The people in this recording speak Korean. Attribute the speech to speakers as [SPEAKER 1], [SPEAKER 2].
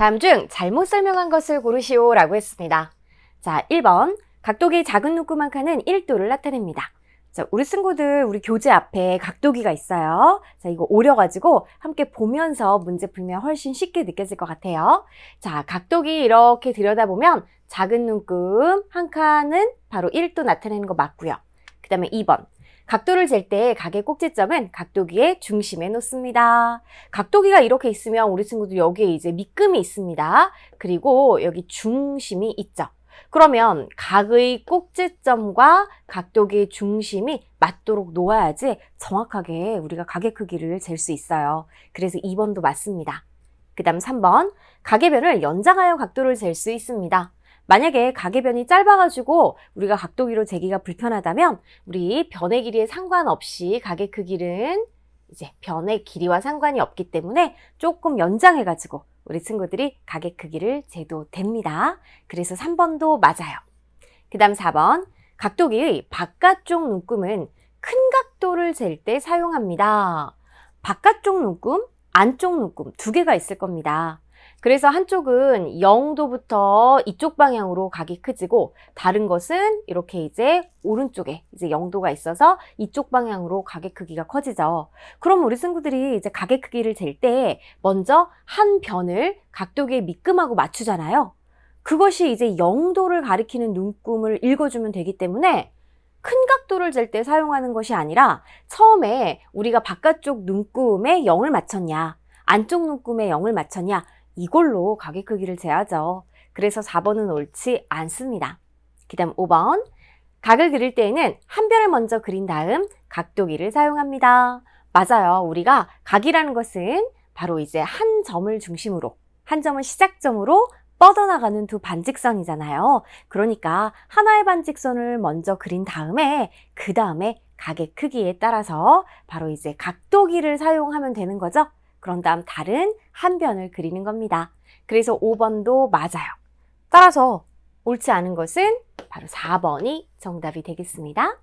[SPEAKER 1] 다음 중 잘못 설명한 것을 고르시오 라고 했습니다. 자, 1번. 각도기 작은 칸은 1도를 나타냅니다. 자, 우리 친구들 우리 교재 앞에 각도기가 있어요. 자, 이거 오려가지고 함께 보면서 문제 풀면 훨씬 쉽게 느껴질 것 같아요. 자, 각도기 이렇게 들여다보면 작은 눈금 한 칸은 바로 1도 나타내는 거 맞고요. 그 다음에 2번. 각도를 잴 때 각의 꼭지점은 각도기의 중심에 놓습니다. 각도기가 이렇게 있으면 우리 친구들 여기에 이제 밑금이 있습니다. 그리고 여기 중심이 있죠. 그러면 각의 꼭지점과 각도기의 중심이 맞도록 놓아야지 정확하게 우리가 각의 크기를 잴 수 있어요. 그래서 2번도 맞습니다. 그 다음 3번. 각의 변을 연장하여 각도를 잴 수 있습니다. 만약에 각의 변이 짧아가지고 우리가 각도기로 재기가 불편하다면 우리 변의 길이에 상관없이 각의 크기는 이제 변의 길이와 상관이 없기 때문에 조금 연장해가지고 우리 친구들이 각의 크기를 재도 됩니다. 그래서 3번도 맞아요. 그 다음 4번. 각도기의 바깥쪽 눈금은 큰 각도를 잴 때 사용합니다. 바깥쪽 눈금, 안쪽 눈금 두 개가 있을 겁니다. 그래서 한쪽은 0도부터 이쪽 방향으로 각이 크지고 다른 것은 이렇게 이제 오른쪽에 이제 0도가 있어서 이쪽 방향으로 각의 크기가 커지죠. 그럼 우리 친구들이 이제 각의 크기를 잴 때 먼저 한 변을 각도기의 밑금하고 맞추잖아요. 그것이 이제 0도를 가리키는 눈금을 읽어주면 되기 때문에 큰 각도를 잴 때 사용하는 것이 아니라 처음에 우리가 바깥쪽 눈금에 0을 맞췄냐, 안쪽 눈금에 0을 맞췄냐, 이걸로 각의 크기를 재야죠. 그래서 4번은 옳지 않습니다. 그 다음 5번. 각을 그릴 때에는 한 변을 먼저 그린 다음 각도기를 사용합니다. 맞아요. 우리가 각이라는 것은 바로 이제 한 점을 중심으로, 한 점을 시작점으로 뻗어나가는 두 반직선이잖아요. 그러니까 하나의 반직선을 먼저 그린 다음에 그 다음에 각의 크기에 따라서 바로 이제 각도기를 사용하면 되는 거죠. 그런 다음 다른 한 변을 그리는 겁니다. 그래서 5번도 맞아요. 따라서 옳지 않은 것은 바로 4번이 정답이 되겠습니다.